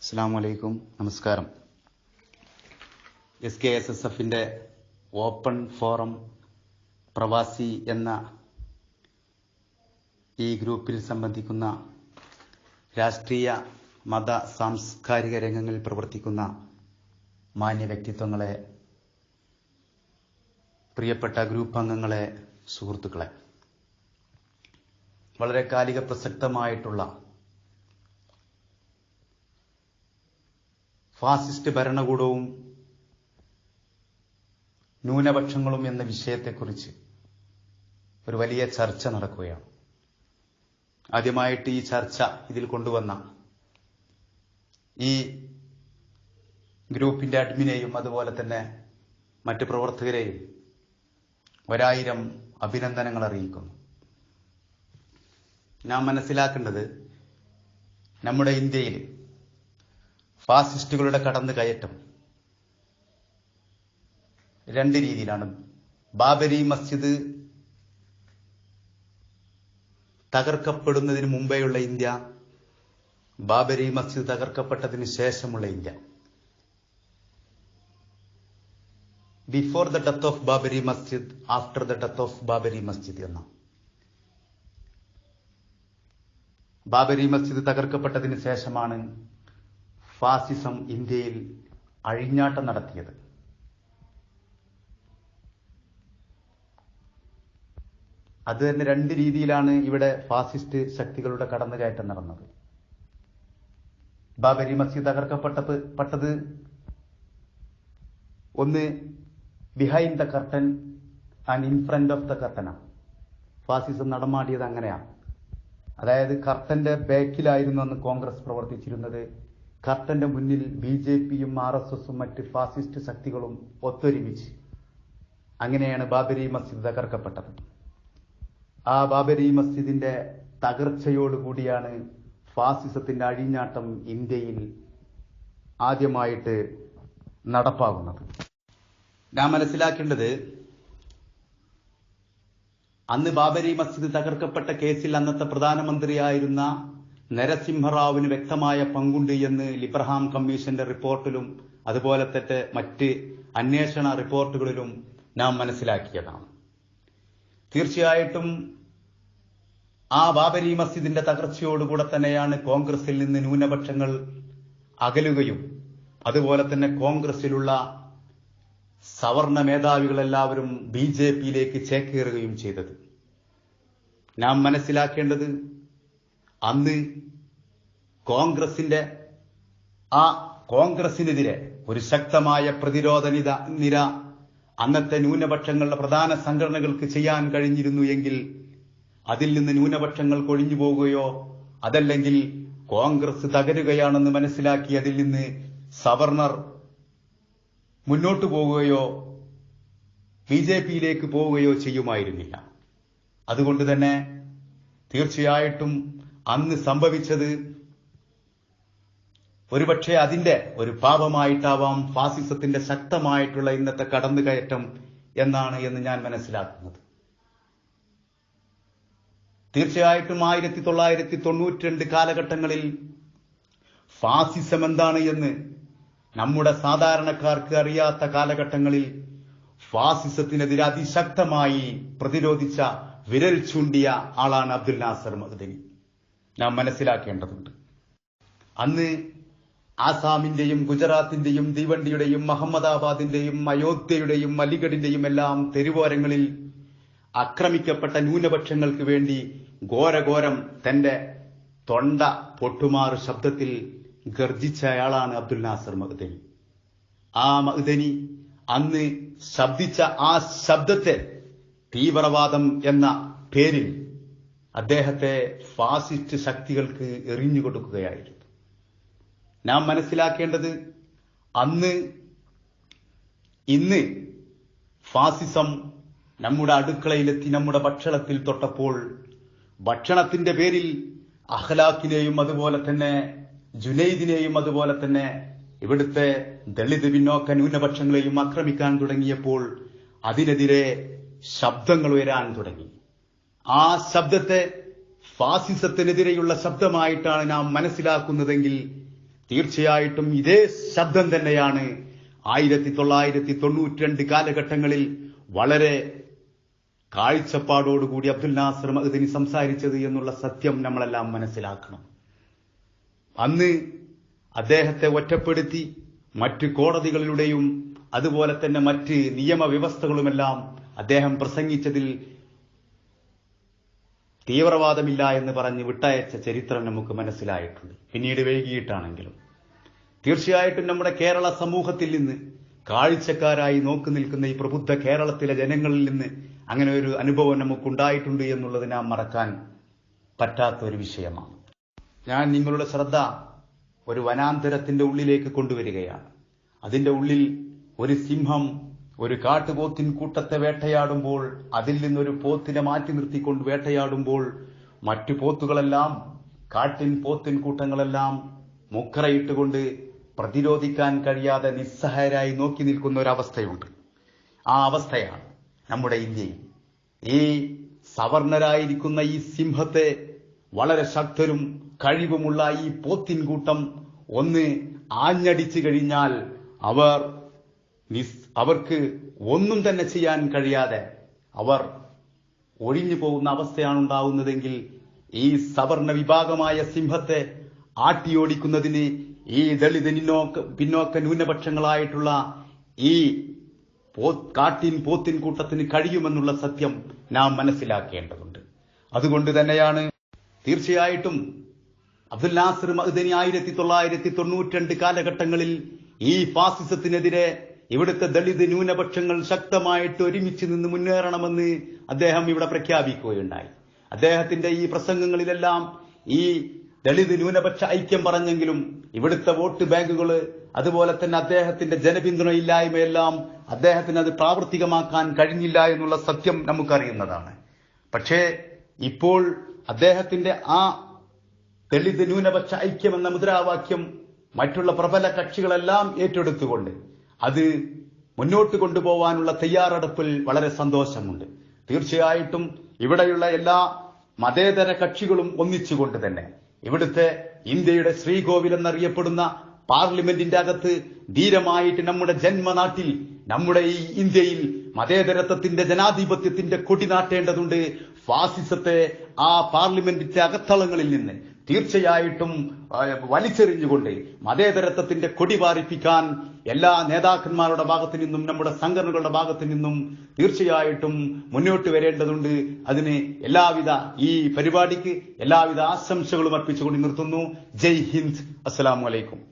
അസ്സാം വലൈക്കും നമസ്കാരം. എസ് കെ എസ് എസ് എഫിന്റെ ഓപ്പൺ ഫോറം പ്രവാസി എന്ന ഈ ഗ്രൂപ്പിൽ സംബന്ധിക്കുന്ന രാഷ്ട്രീയ മത സാംസ്കാരിക രംഗങ്ങളിൽ പ്രവർത്തിക്കുന്ന മാന്യ വ്യക്തിത്വങ്ങളെ പ്രിയപ്പെട്ട ഗ്രൂപ്പ് അംഗങ്ങളെ സുഹൃത്തുക്കളെ. വളരെ കാലിക പ്രസക്തമായിട്ടുള്ള ഫാസിസ്റ്റ് ഭരണകൂടവും ന്യൂനപക്ഷങ്ങളും എന്ന വിഷയത്തെക്കുറിച്ച് ഒരു വലിയ ചർച്ച നടക്കുകയാണ്. ആദ്യമായിട്ട് ഈ ചർച്ച ഇതിൽ കൊണ്ടുവന്ന ഈ ഗ്രൂപ്പിന്റെ അഡ്മിനെയും അതുപോലെ തന്നെ മറ്റ് പ്രവർത്തകരെയും ഒരായിരം അഭിനന്ദനങ്ങൾ അറിയിക്കുന്നു. നാം മനസ്സിലാക്കേണ്ടത് നമ്മുടെ ഇന്ത്യയിൽ ഫാസിസ്റ്റുകളുടെ കടന്നു കയറ്റം. രണ്ട് രീതിയിലാണ്. ബാബരി മസ്ജിദ് തകർക്കപ്പെടുന്നതിന് മുമ്പേയുള്ള ഇന്ത്യ ബാബരി മസ്ജിദ് തകർക്കപ്പെട്ടതിന് ശേഷമുള്ള India. Before the death of Babri Masjid after the death of Babri Masjid എന്ന. ബാബരി മസ്ജിദ് തകർക്കപ്പെട്ടതിന് ശേഷമാണ് ഫാസിസം ഇന്ത്യയിൽ അഴിഞ്ഞാട്ടം നടത്തിയത്. അത് തന്നെ രണ്ട് രീതിയിലാണ് ഇവിടെ ഫാസിസ്റ്റ് ശക്തികളുടെ കടന്നുകയറ്റം നടന്നത്. ബാബരി മസ്ജിദ് തകർക്കപ്പെട്ടത് പെട്ടത്. ഒന്ന് behind the curtain and in front of the കർട്ടനാണ് ഫാസിസം നടമാടിയത് അങ്ങനെയാണ് അതായത് കർട്ടന്റെ ബാക്കിലായിരുന്നു അന്ന് കോൺഗ്രസ് പ്രവർത്തിച്ചിരുന്നത്. കർട്ടന്റെ മുന്നിൽ ബി ജെ പിയും ആർ എസ് എസും മറ്റ് ഫാസിസ്റ്റ് ശക്തികളും ഒത്തൊരുമിച്ച്. അങ്ങനെയാണ് ബാബരി മസ്ജിദ് തകർക്കപ്പെട്ടത്. ആ ബാബരി മസ്ജിദിന്റെ തകർച്ചയോടുകൂടിയാണ് ഫാസിസത്തിന്റെ അഴിഞ്ഞാട്ടം ഇന്ത്യയിൽ ആദ്യമായിട്ട് നടപ്പാകുന്നത് നാം മനസ്സിലാക്കേണ്ടത് അന്ന് ബാബരി മസ്ജിദ് തകർക്കപ്പെട്ട കേസിൽ അന്നത്തെ പ്രധാനമന്ത്രിയായിരുന്ന നരസിംഹറാവുവിന് വ്യക്തമായ പങ്കുണ്ട് എന്ന് ലിബ്രഹാം കമ്മീഷന്റെ റിപ്പോർട്ടിലും അതുപോലെ തന്നെ മറ്റ് അന്വേഷണ റിപ്പോർട്ടുകളിലും നാം മനസ്സിലാക്കിയതാണ്. തീർച്ചയായിട്ടും ആ ബാബരി മസ്ജിദിന്റെ തകർച്ചയോടുകൂടെ തന്നെയാണ് കോൺഗ്രസിൽ നിന്ന് ന്യൂനപക്ഷങ്ങൾ അകലുകയും അതുപോലെ തന്നെ കോൺഗ്രസിലുള്ള സവർണ മേധാവികളെല്ലാവരും ബി ജെ പിയിലേക്ക് ചേക്കേറുകയും ചെയ്തത്. നാം മനസ്സിലാക്കേണ്ടത് അന്ന് കോൺഗ്രസിന്റെ ആ കോൺഗ്രസിനെതിരെ ഒരു ശക്തമായ പ്രതിരോധ നിര അന്നത്തെ ന്യൂനപക്ഷങ്ങളുടെ പ്രധാന സംഘടനകൾക്ക് ചെയ്യാൻ കഴിഞ്ഞിരുന്നു എങ്കിൽ അതിൽ നിന്ന് ന്യൂനപക്ഷങ്ങൾ കൊഴിഞ്ഞു പോവുകയോ അതല്ലെങ്കിൽ കോൺഗ്രസ് തകരുകയാണെന്ന് മനസ്സിലാക്കി അതിൽ നിന്ന് സവർണർ മുന്നോട്ടു പോവുകയോ ബി ജെ പിയിലേക്ക് പോവുകയോ ചെയ്യുമായിരുന്നില്ല. അതുകൊണ്ട് തന്നെ തീർച്ചയായിട്ടും അന്ന് സംഭവിച്ചത് ഒരുപക്ഷെ അതിന്റെ ഒരു പാപമായിട്ടാവാം ഫാസിസത്തിന്റെ ശക്തമായിട്ടുള്ള ഇന്നത്തെ കടന്നുകയറ്റം എന്നാണ് എന്ന് ഞാൻ മനസ്സിലാക്കുന്നത്. തീർച്ചയായിട്ടും ആയിരത്തി തൊള്ളായിരത്തി തൊണ്ണൂറ്റി രണ്ട് കാലഘട്ടങ്ങളിൽ ഫാസിസം എന്താണ് എന്ന് നമ്മുടെ സാധാരണക്കാർക്ക് അറിയാത്ത കാലഘട്ടങ്ങളിൽ ഫാസിസത്തിനെതിരെ അതിശക്തമായി പ്രതിരോധിച്ച വിരൽ ചൂണ്ടിയ ആളാണ് അബ്ദുൽ നാസർ മഹദനി നാം മനസ്സിലാക്കേണ്ടതുണ്ട്. അന്ന് ആസാമിന്റെയും ഗുജറാത്തിന്റെയും തീവണ്ടിയുടെയും അഹമ്മദാബാദിന്റെയും അയോധ്യയുടെയും അലിഗഡിന്റെയും എല്ലാം തെരുവോരങ്ങളിൽ ആക്രമിക്കപ്പെട്ട ന്യൂനപക്ഷങ്ങൾക്ക് വേണ്ടി ഘോരഘോരം തന്റെ തൊണ്ട പൊട്ടുമാറ് ശബ്ദത്തിൽ ഗർജിച്ച അയാളാണ് അബ്ദുൽ നാസർ മഹദനി. ആ മഹദനി അന്ന് ശബ്ദിച്ച ആ ശബ്ദത്തെ തീവ്രവാദം എന്ന പേരിൽ അദ്ദേഹത്തെ ഫാസിസ്റ്റ് ശക്തികൾക്ക് എറിഞ്ഞു കൊടുക്കുകയായിരുന്നു. നാം മനസ്സിലാക്കേണ്ടത് അന്ന് ഇന്ന് ഫാസിസം നമ്മുടെ അടുക്കളയിലെത്തി നമ്മുടെ ഭക്ഷണത്തിൽ തൊട്ടപ്പോൾ ഭക്ഷണത്തിന്റെ പേരിൽ അഹ്ലാഖിനെയും അതുപോലെ തന്നെ ജുനൈദിനെയും അതുപോലെ തന്നെ ഇവിടുത്തെ ദളിത് പിന്നോക്ക ന്യൂനപക്ഷങ്ങളെയും ആക്രമിക്കാൻ തുടങ്ങിയപ്പോൾ അതിനെതിരെ ശബ്ദങ്ങൾ ഉയരാൻ തുടങ്ങി. ആ ശബ്ദത്തെ ഫാസിസത്തിനെതിരെയുള്ള ശബ്ദമായിട്ടാണ് നാം മനസ്സിലാക്കുന്നതെങ്കിൽ തീർച്ചയായിട്ടും ഇതേ ശബ്ദം തന്നെയാണ് ആയിരത്തി തൊള്ളായിരത്തി തൊണ്ണൂറ്റിരണ്ട് കാലഘട്ടങ്ങളിൽ വളരെ കാഴ്ചപ്പാടോടുകൂടി അബ്ദുൽ നാസർ മഹദിനി സംസാരിച്ചത് എന്നുള്ള സത്യം നമ്മളെല്ലാം മനസ്സിലാക്കണം. അന്ന് അദ്ദേഹത്തെ ഒറ്റപ്പെടുത്തി മറ്റ് കോടതികളിലൂടെയും അതുപോലെ തന്നെ മറ്റ് നിയമവ്യവസ്ഥകളുമെല്ലാം അദ്ദേഹം പ്രസംഗിച്ചതിൽ തീവ്രവാദമില്ല എന്ന് പറഞ്ഞ് വിട്ടയച്ച ചരിത്രം നമുക്ക് മനസ്സിലായിട്ടുണ്ട്. പിന്നീട് വൈകിയിട്ടാണെങ്കിലും. തീർച്ചയായിട്ടും നമ്മുടെ കേരള സമൂഹത്തിൽ നിന്ന് കാഴ്ചക്കാരായി നോക്കി നിൽക്കുന്ന ഈ പ്രബുദ്ധ കേരളത്തിലെ ജനങ്ങളിൽ നിന്ന് അങ്ങനെ ഒരു അനുഭവം നമുക്കുണ്ടായിട്ടുണ്ട് എന്നുള്ളത് നാം മറക്കാൻ പറ്റാത്ത ഒരു വിഷയമാണ്. ഞാൻ നിങ്ങളുടെ ശ്രദ്ധ ഒരു വനാന്തരത്തിന്റെ ഉള്ളിലേക്ക് കൊണ്ടുവരികയാണ്. അതിന്റെ ഉള്ളിൽ ഒരു സിംഹം ഒരു കാട്ടുപോത്തിൻ കൂട്ടത്തെ വേട്ടയാടുമ്പോൾ അതിൽ നിന്നൊരു പോത്തിനെ മാറ്റി നിർത്തിക്കൊണ്ട് വേട്ടയാടുമ്പോൾ മറ്റു പോത്തുകളെല്ലാം കാട്ടിൻ പോത്തിൻ കൂട്ടങ്ങളെല്ലാം മുക്കറയിട്ടുകൊണ്ട് പ്രതിരോധിക്കാൻ കഴിയാതെ നിസ്സഹായരായി നോക്കി നിൽക്കുന്ന ഒരു അവസ്ഥയുണ്ട്. ആ അവസ്ഥയാണ് നമ്മുടെ ഇന്ത്യയിൽ. ഈ സവർണരായിരിക്കുന്ന ഈ സിംഹത്തെ വളരെ ശക്തരും കഴിവുമുള്ള ഈ പോത്തിൻ കൂട്ടം ഒന്ന് ആഞ്ഞടിച്ചു കഴിഞ്ഞാൽ അവർ അവർക്ക് ഒന്നും തന്നെ ചെയ്യാൻ കഴിയാതെ അവർ ഒഴിഞ്ഞു പോകുന്ന അവസ്ഥയാണ് ഉണ്ടാവുന്നതെങ്കിൽ ഈ സവർണ വിഭാഗമായ സിംഹത്തെ ആട്ടിയോടിക്കുന്നതിന് ഈ ദളിത് പിന്നോക്ക ന്യൂനപക്ഷങ്ങളായിട്ടുള്ള ഈ കാട്ടിൻ പോത്തിൻ കൂട്ടത്തിന് കഴിയുമെന്നുള്ള സത്യം നാം മനസ്സിലാക്കേണ്ടതുണ്ട്. അതുകൊണ്ട് തന്നെയാണ് തീർച്ചയായിട്ടും അബ്ദുൽ നാസർ മഹ്ദനി ആയിരത്തി തൊള്ളായിരത്തി തൊണ്ണൂറ്റി കാലഘട്ടങ്ങളിൽ ഈ ഫാസിസത്തിനെതിരെ ഇവിടുത്തെ ദളിത് ന്യൂനപക്ഷങ്ങൾ ശക്തമായിട്ട് ഒരുമിച്ച് നിന്ന് മുന്നേറണമെന്ന് അദ്ദേഹം ഇവിടെ പ്രഖ്യാപിക്കുകയുണ്ടായി. അദ്ദേഹത്തിന്റെ ഈ പ്രസംഗങ്ങളിലെല്ലാം ഈ ദളിത് ന്യൂനപക്ഷ ഐക്യം പറഞ്ഞെങ്കിലും ഇവിടുത്തെ വോട്ട് ബാങ്കുകൾ അതുപോലെ തന്നെ അദ്ദേഹത്തിന്റെ ജനപിന്തുണയില്ലായ്മയെല്ലാം അദ്ദേഹത്തിന് അത് പ്രാവർത്തികമാക്കാൻ കഴിഞ്ഞില്ല എന്നുള്ള സത്യം നമുക്കറിയുന്നതാണ്. പക്ഷേ ഇപ്പോൾ അദ്ദേഹത്തിന്റെ ആ ദളിത് ന്യൂനപക്ഷ ഐക്യം എന്ന മുദ്രാവാക്യം മറ്റുള്ള പ്രബല കക്ഷികളെല്ലാം ഏറ്റെടുത്തുകൊണ്ട് അത് മുന്നോട്ട് കൊണ്ടുപോവാനുള്ള തയ്യാറെടുപ്പിൽ വളരെ സന്തോഷമുണ്ട്. തീർച്ചയായിട്ടും ഇവിടെയുള്ള എല്ലാ മതേതര കക്ഷികളും ഒന്നിച്ചുകൊണ്ട് തന്നെ ഇവിടുത്തെ ഇന്ത്യയുടെ ശ്രീകോവിൽ എന്നറിയപ്പെടുന്ന പാർലമെന്റിന്റെ അകത്ത് ധീരമായിട്ട് നമ്മുടെ ജന്മനാട്ടിൽ നമ്മുടെ ഈ ഇന്ത്യയിൽ മതേതരത്വത്തിന്റെ ജനാധിപത്യത്തിന്റെ കൊടി നാട്ടേണ്ടതുണ്ട്. ഫാസിസത്തെ ആ പാർലമെന്റിന്റെ അകത്തളങ്ങളിൽ നിന്ന് തീർച്ചയായിട്ടും വലിച്ചെറിഞ്ഞുകൊണ്ട് മതേതരത്വത്തിന്റെ കൊടി പാറിപ്പിക്കാൻ എല്ലാ നേതാക്കന്മാരുടെ ഭാഗത്തു നിന്നും നമ്മുടെ സംഘടനകളുടെ ഭാഗത്തു നിന്നും തീർച്ചയായിട്ടും മുന്നോട്ട് വരേണ്ടതുണ്ട്. അതിന് എല്ലാവിധ ഈ പരിപാടിക്ക് എല്ലാവിധ ആശംസകളും അർപ്പിച്ചുകൊണ്ട് നിർത്തുന്നു. ജയ് ഹിന്ദ്. അസ്സലാമു അലൈക്കും.